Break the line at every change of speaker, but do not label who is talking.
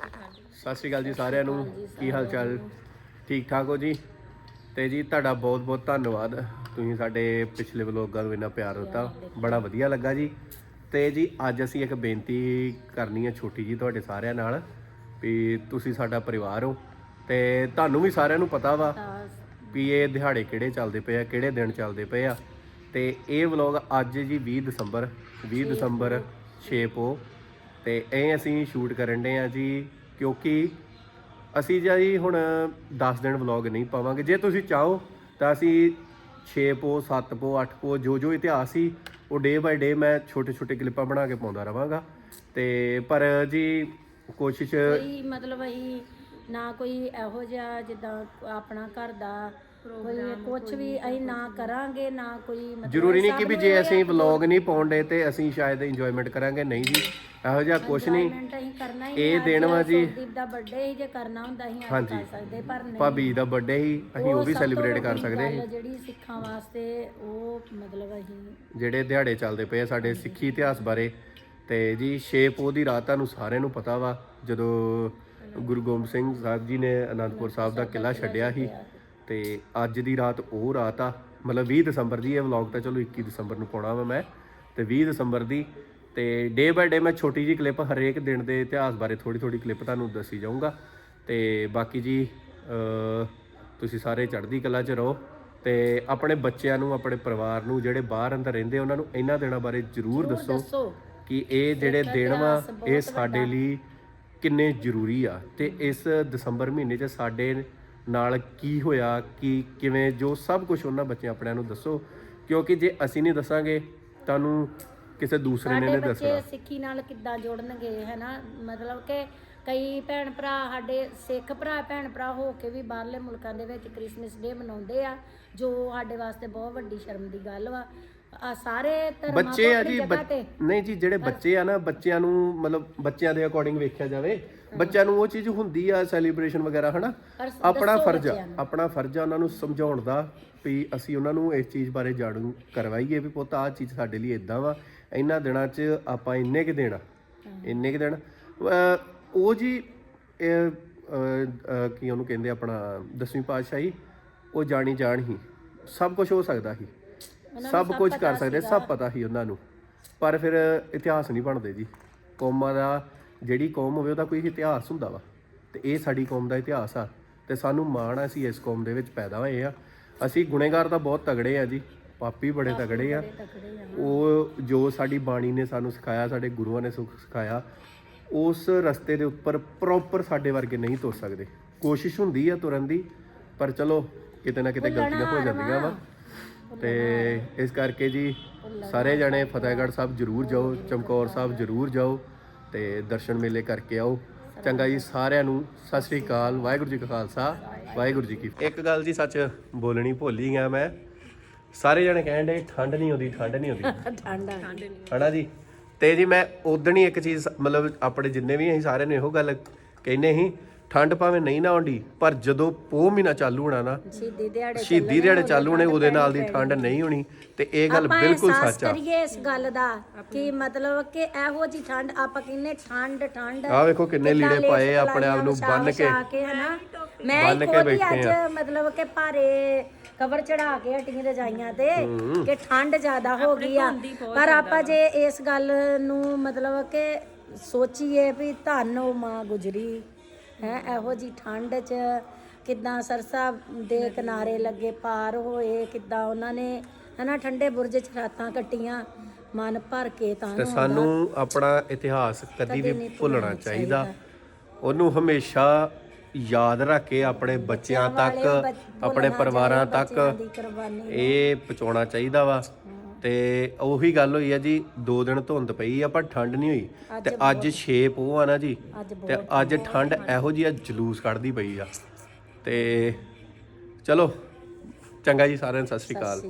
ਸਤਿ ਸ਼੍ਰੀ ਅਕਾਲ ਜੀ ਸਾਰਿਆਂ ਨੂੰ। ਕੀ ਹਾਲ ਚਾਲ? ਠੀਕ ਠਾਕ ਹੋ ਜੀ? ਤੇ ਜੀ, ਤੁਹਾਡਾ ਬਹੁਤ ਬਹੁਤ ਧੰਨਵਾਦ। ਤੁਸੀਂ ਸਾਡੇ ਪਿਛਲੇ ਵਲੋਗਾਂ ਨੂੰ ਇੰਨਾ ਪਿਆਰ ਦਿੱਤਾ। ਬੜਾ ਵਧੀਆ ਲੱਗਾ ਜੀ। ਤੇ ਜੀ, ਅੱਜ ਅਸੀਂ ਇੱਕ ਬੇਨਤੀ ਕਰਨੀ ਹੈ ਛੋਟੀ ਜੀ ਤੁਹਾਡੇ ਸਾਰਿਆਂ ਨਾਲ ਵੀ ਤੁਸੀਂ ਸਾਡਾ ਪਰਿਵਾਰ ਹੋ। ਤੇ ਤੁਹਾਨੂੰ ਵੀ ਸਾਰਿਆਂ ਨੂੰ ਪਤਾ ਵਾ ਵੀ ਇਹ ਦਿਹਾੜੇ ਕਿਹੜੇ ਚੱਲਦੇ ਪਏ ਆ, ਕਿਹੜੇ ਦਿਨ ਚੱਲਦੇ ਪਏ ਆ। ਤੇ ਇਹ ਵਲੌਗ ਅੱਜ ਜੀ 20 ਦਸੰਬਰ 20 ਦਸੰਬਰ 6 ਪੋ ਤੇ ਇਹ ਅਸੀਂ ਸ਼ੂਟ ਕਰਨ ਦੇ ਆ ਜੀ, ਕਿਉਂਕਿ ਅਸੀਂ ਜੀ ਹੁਣ 10 ਦਿਨ ਵਲੌਗ ਨਹੀਂ ਪਾਵਾਂਗੇ। ਜੇ ਤੁਸੀਂ ਚਾਹੋ ਤਾਂ ਅਸੀਂ 6 ਪੋ 7 ਪੋ 8 ਪੋ ਜੋ ਜੋ ਇਤਿਹਾਸ ਸੀ, ਉਹ ਡੇ ਬਾਈ ਡੇ ਮੈਂ ਛੋਟੇ ਛੋਟੇ ਕਲਿੱਪਾਂ ਬਣਾ ਕੇ ਪਾਉਂਦਾ ਰਵਾਂਗਾ। ਤੇ ਪਰ ਜੀ ਕੋਸ਼ਿਸ਼
ਕੋਈ ਮਤਲਬ ਅਸੀਂ ਨਾ ਕੋਈ ਇਹੋ ਜਿਹਾ ਜਿੱਦਾਂ ਆਪਣਾ ਘਰ ਦਾ ਕੋਈ ਕੁਝ ਵੀ ਅਸੀਂ ਨਾ ਕਰਾਂਗੇ ਨਾ ਕੋਈ ਮਤਲਬ
ਜ਼ਰੂਰੀ ਨਹੀਂ ਕਿ ਵੀ ਜੇ ਅਸੀਂ ਵਲੌਗ ਨਹੀਂ ਪਾਉਂਦੇ ਤੇ ਅਸੀਂ ਸ਼ਾਇਦ ਇੰਜੋਇਮੈਂਟ ਕਰਾਂਗੇ ਨਹੀਂ ਜੀ। ਇਹੋ ਜਿਹਾ ਕੁਝ ਨਹੀਂ।
Enjoyment ਅਸੀਂ ਕਰਨਾ ਹੀ
ਇਹ। ਦਿਨ ਵਾ ਜੀ।
ਸੰਦੀਪ ਦਾ ਬਰਥਡੇ ਹੀ ਜੇ ਕਰਨਾ ਹੁੰਦਾ ਅਸੀਂ ਅੱਜ
ਹਾਂਜੀ।
ਕਰ ਸਕਦੇ ਪਰ ਨਹੀਂ।
ਭਾਬੀ ਦਾ ਬਰਥਡੇ ਹੀ ਅਸੀਂ ਉਹ ਵੀ
ਸਭ ਤੋਂ
ਸੈਲੀਬ੍ਰੇਟ ਕਰ
ਵੱਡੀ
ਸਕਦੇ
ਗੱਲ ਜਿਹੜੀ ਸਿੱਖਾਂ ਵਾਸਤੇ ਉਹ ਮਤਲਬ ਅਸੀਂ
ਜਿਹੜੇ ਦਿਹਾੜੇ ਚੱਲਦੇ ਪਏ ਆ ਸਾਡੇ ਸਿੱਖੀ ਇਤਿਹਾਸ ਬਾਰੇ ਤੇ ਜੀ 6 ਪੋਹ ਦੀ ਰਾਤ ਤੁਹਾਨੂੰ ਸਾਰਿਆਂ ਨੂੰ ਪਤਾ ਵਾ ਜਦੋਂ ਗੁਰੂ ਗੋਬਿੰਦ ਸਿੰਘ ਸਾਹਿਬ ਜੀ ਨੇ ਅਨੰਦਪੁਰ ਸਾਹਿਬ ਦਾ ਕਿਲਾ ਛੱਡਿਆ ਸੀ ਤੇ ਅੱਜ ਦੀ ਰਾਤ ਉਹ ਰਾਤ ਆ। ਮਤਲਬ 20 ਦਸੰਬਰ ਦੀ ਇਹ ਵਲੌਗ ਤਾਂ ਚਲੋ 21 ਦਸੰਬਰ ਨੂੰ ਪਾਉਣਾ ਵਾ ਮੈਂ। ਤੇ 20 ਦਸੰਬਰ ਦੀ ਤੇ ਡੇ ਬਾਏ ਡੇ ਮੈਂ ਛੋਟੀ ਜੀ ਕਲਿੱਪ ਹਰੇਕ ਦਿਨ ਦੇ ਇਤਿਹਾਸ ਬਾਰੇ ਥੋੜੀ ਥੋੜੀ ਕਲਿੱਪ ਤੁਹਾਨੂੰ ਦੱਸੀ ਜਾਊਂਗਾ। ਤੇ ਬਾਕੀ ਜੀ ਤੁਸੀਂ ਸਾਰੇ ਚੜ੍ਹਦੀ ਕਲਾ 'ਚ ਰਹੋ ਤੇ ਆਪਣੇ ਬੱਚਿਆਂ ਨੂੰ ਆਪਣੇ ਪਰਿਵਾਰ ਨੂੰ ਜਿਹੜੇ ਬਾਹਰ ਅੰਦਰ ਰਹਿੰਦੇ ਉਹਨਾਂ ਨੂੰ ਇਹਨਾਂ ਦਿਨਾਂ ਬਾਰੇ ਜ਼ਰੂਰ ਦੱਸੋ
ਦੱਸੋ।
ਕਿ ਇਹ ਜਿਹੜੇ ਦਿਨ ਵਾ ਇਹ ਸਾਡੇ ਲਈ ਕਿੰਨੇ ਜ਼ਰੂਰੀ ਆ। ਤੇ ਇਸ ਦਸੰਬਰ ਮਹੀਨੇ 'ਚ ਸਾਡੇ ਨਾਲ ਕੀ ਹੋਇਆ ਕੀ ਕਿਵੇਂ ਜੋ ਸਭ ਕੁਝ ਉਹਨਾਂ ਬੱਚਿਆਂ ਆਪਣਿਆਂ ਨੂੰ ਦੱਸੋ ਕਿਉਂਕਿ ਜੇ ਅਸੀਂ ਨਹੀਂ ਦੱਸਾਂਗੇ ਤੁਹਾਨੂੰ ਕਿਸੇ ਦੂਸਰੇ ਨੇ
ਸਾਡੇ
ਨਹੀਂ ਦੱਸਣਾ।
ਬੱਚੇ ਸਿੱਖੀ ਨਾਲ ਕਿੱਦਾਂ ਜੁੜਨਗੇ ਹੈਨਾ? ਮਤਲਬ ਕਿ ਕਈ ਭੈਣ ਭਰਾ ਸਾਡੇ ਸਿੱਖ ਭਰਾ ਭੈਣ ਭਰਾ ਹੋ ਕੇ ਵੀ ਬਾਹਰਲੇ ਮੁਲਕਾਂ ਦੇ ਵਿੱਚ ਕ੍ਰਿਸਮਸ ਡੇ ਮਨਾਉਂਦੇ ਆ ਜੋ ਸਾਡੇ ਵਾਸਤੇ ਬਹੁਤ ਵੱਡੀ ਸ਼ਰਮ ਦੀ ਗੱਲ ਵਾ। ਆ ਸਾਰੇ ਧਰਮਾਂ
ਬੱਚੇ ਆ ਜੀ ਨਹੀਂ ਜੀ ਜਿਹੜੇ ਬੱਚੇ ਆ ਨਾ ਬੱਚਿਆਂ ਨੂੰ ਮਤਲਬ ਬੱਚਿਆਂ ਦੇ ਅਕੋਰਡਿੰਗ ਵੇਖਿਆ ਜਾਵੇ ਬੱਚਿਆਂ ਨੂੰ ਉਹ ਚੀਜ਼ ਹੁੰਦੀ ਆ ਸੈਲੀਬ੍ਰੇਸ਼ਨ ਵਗੈਰਾ ਹਨਾ? ਆਪਣਾ ਫਰਜ਼ ਆ। ਆਪਣਾ ਫਰਜ਼ ਆ ਉਹਨਾਂ ਨੂੰ ਸਮਝਾਉਣ ਦਾ ਵੀ ਅਸੀਂ ਉਹਨਾਂ ਨੂੰ ਇਸ ਚੀਜ਼ ਬਾਰੇ ਜਾਣੂ ਕਰਵਾਈਏ ਵੀ ਪੁੱਤ ਆਹ ਚੀਜ਼ ਸਾਡੇ ਲਈ ਇਦਾਂ ਵਾ ਇਹਨਾਂ ਦਿਨਾਂ 'ਚ ਆਪਾਂ ਇੰਨੇ ਕੁ ਦਿਨ ਇੰਨੇ ਕੁ ਦਿਨ ਅਹ ਉਹ ਜੀ ਇਹ, ਅਹ, ਅਹ, ਕੀ ਉਹਨੂੰ ਕਹਿੰਦੇ ਆਪਣਾ ਦਸਵੀਂ ਪਾਤਸ਼ਾਹੀ ਉਹ ਜਾਣੀ ਜਾਣ ਹੀ। ਸਭ ਕੁਝ ਹੋ ਸਕਦਾ ਸੀ। ਸਭ ਕੁਝ ਕਰ ਸਕਦੇ ਸਭ ਪਤਾ ਸੀ ਉਹਨਾਂ ਨੂੰ। ਪਰ ਫਿਰ ਇਤਿਹਾਸ ਨਹੀਂ ਬਣਦੇ ਜੀ। ਕੌਮਾਂ ਦਾ ਜਿਹੜੀ ਕੌਮ ਹੋਵੇ ਉਹਦਾ ਕੋਈ ਇਤਿਹਾਸ ਹੁੰਦਾ ਵਾ। ਤੇ ਇਹ ਸਾਡੀ ਕੌਮ ਦਾ ਇਤਿਹਾਸ ਆ। ਤੇ ਸਾਨੂੰ ਮਾਣ ਆ ਅਸੀਂ ਇਸ ਕੌਮ ਦੇ ਵਿੱਚ ਪੈਦਾ ਹੋਏ ਆ। ਅਸੀਂ ਗੁਨੇਗਾਰ ਤਾਂ ਬਹੁਤ ਤਗੜੇ ਆ ਜੀ। ਪਾਪੀ ਬੜੇ ਤਗੜੇ ਆ। ਉਹ ਜੋ ਸਾਡੀ ਬਾਣੀ ਨੇ ਸਾਨੂੰ ਸਿਖਾਇਆ ਸਾਡੇ ਗੁਰੂਆਂ ਨੇ ਸੁਖ ਸਿਖਾਇਆ ਉਸ ਰਸਤੇ ਦੇ ਉੱਪਰ ਪ੍ਰੋਪਰ ਸਾਡੇ ਵਰਗੇ ਨਹੀਂ ਤੁਰ ਸਕਦੇ। ਕੋਸ਼ਿਸ਼ ਹੁੰਦੀ ਆ ਤੁਰਨ ਦੀ ਪਰ ਚਲੋ ਕਿਤੇ ਨਾ ਕਿਤੇ ਗਲਤੀਆਂ ਹੋ ਜਾਂਦੀਆਂ ਵਾ। ਤੇ ਇਸ ਕਰਕੇ ਜੀ ਸਾਰੇ ਜਣੇ ਫਤਿਹਗੜ੍ਹ ਸਾਹਿਬ ਜਰੂਰ ਜਾਓ ਚਮਕੌਰ ਸਾਹਿਬ ਜਰੂਰ ਜਾਓ ਤੇ ਦਰਸ਼ਨ ਮੇਲੇ ਕਰਕੇ ਆਓ। ਚੰਗਾ ਜੀ ਸਾਰਿਆਂ ਨੂੰ ਸਤਿ ਸ੍ਰੀ ਅਕਾਲ ਵਾਹਿਗੁਰੂ ਜੀ ਕਾ ਖਾਲਸਾ ਵਾਹਿਗੁਰੂ ਜੀ ਕੀ ਫਤਿਹ। ਇੱਕ ਗੱਲ ਜੀ ਸੱਚ ਬੋਲਣੀ ਭੁੱਲ ਹੀ ਗਿਆ ਮੈਂ। ਸਾਰੇ ਜਣੇ ਕਹਿਣ ਦੇ ਠੰਡ ਨਹੀਂ ਆਉਂਦੀ ਠੰਡ ਨਹੀਂ ਆਉਂਦੀ।
ਠੰਡਾ
ਹਨਾ ਜੀ? ਤੇ ਜੀ ਮੈਂ ਉਦਣ ਹੀ ਇੱਕ ਚੀਜ਼ ਮਤਲਬ ਆਪਣੇ ਜਿੰਨੇ ਵੀ ਅਸੀਂ ਸਾਰਿਆਂ ਨੂੰ ਇਹੋ ਗੱਲ ਕਹਿੰਨੇ ਸੀ ਠੰਡ ਭਾਵੇਂ ਨਹੀਂ ਨਾ ਆਉਂਦੀ ਪਰ ਜਦੋਂ ਪੋਹ ਮਹੀਨਾ ਚਾਲੂ ਹੋਣਾ ਨਾ
ਸ਼ਹੀਦੀ ਦਿਹਾੜੇ
ਸ਼ਹੀਦੀ ਦਿਹਾੜੇ ਚਾਲੂ ਹੋਣੇ ਉਹਦੇ ਨਾਲ ਦੀ ਠੰਡ ਨਹੀਂ ਹੋਣੀ ਤੇ ਇਹ ਗੱਲ ਬਿਲਕੁਲ ਸੱਚ ਆ।
ਕਰੀਏ ਇਸ ਗੱਲ ਦਾ ਕਿ ਮਤਲਬ ਕਿ ਇਹੋ ਜੀ ਠੰਡ ਆਪਾਂ ਕਿੰਨੇ ਠੰਡ ਠੰਡ।
ਆਹ ਵੇਖੋ ਕਿੰਨੇ ਲੀੜੇ ਪਾਏ ਆ ਆਪਣੇ ਆਪ ਨੂੰ ਬੰਨ ਕੇ
ਹਨਾ? ਮੈਂ
ਬੰਨ੍ਹ ਕੇ ਬੈਠੇ
ਅੱਜ ਮਤਲਬ ਕਿ ਭਾਰੇ ਕਵਰ ਚੜਾ ਕੇ ਹਟੀਆਂ ਰਜਾਈਆਂ ਤੇ ਕਿ ਠੰਡ ਜ਼ਿਆਦਾ ਹੋ ਗਈ ਆ। ਪਰ ਆਪਾਂ ਜੇ ਇਸ ਗੱਲ ਨੂੰ ਮਤਲਬ ਕਿ ਸੋਚੀਏ ਵੀ ਧੰਨ ਉਹ ਮਾਂ ਗੁਜਰੀ ਹੈ ਇਹੋ ਜੀ ਠੰਡ 'ਚ ਕਿੱਦਾਂ ਸਰਸਾ ਦੇ ਕਿਨਾਰੇ ਲੱਗੇ ਪਾਰ ਹੋਏ ਕਿੱਦਾਂ ਉਹਨਾਂ ਨੇ ਹਨਾ ਠੰਡੇ ਬੁਰਜ 'ਚ ਰਾਤਾਂ ਕੱਟੀਆਂ ਮਨ ਭਰ ਕੇ ਤਾਂ
ਤੇ ਸਾਨੂੰ ਆਪਣਾ ਇਤਿਹਾਸ ਕਦੀ ਵੀ ਭੁੱਲਣਾ ਚਾਹੀਦਾ। ਉਹਨੂੰ ਹਮੇਸ਼ਾ ਯਾਦ ਰੱਖ ਕੇ ਆਪਣੇ ਬੱਚਿਆਂ ਤੱਕ ਆਪਣੇ ਪਰਿਵਾਰਾਂ ਤੱਕ ਇਹ ਪਹੁੰਚਾਉਣਾ ਚਾਹੀਦਾ ਵਾ। ਤੇ ਉਹੀ ਗੱਲ ਹੋਈ ਆ ਜੀ ਦੋ ਦਿਨ ਧੁੰਦ ਪਈ ਆ ਪਰ ਠੰਡ ਨਹੀਂ ਹੋਈ। ਤੇ ਅੱਜ 6 ਪੋਹ ਆ ਨਾ ਜੀ ਤੇ ਅੱਜ ਠੰਡ ਇਹੋ ਜਿਹੀ ਆ ਜਲੂਸ ਕੱਢਦੀ ਪਈ ਆ। ਤੇ ਚਲੋ ਚੰਗਾ ਜੀ ਸਾਰਿਆਂ ਨੂੰ ਸਤਿ ਸ਼੍ਰੀ ਅਕਾਲ।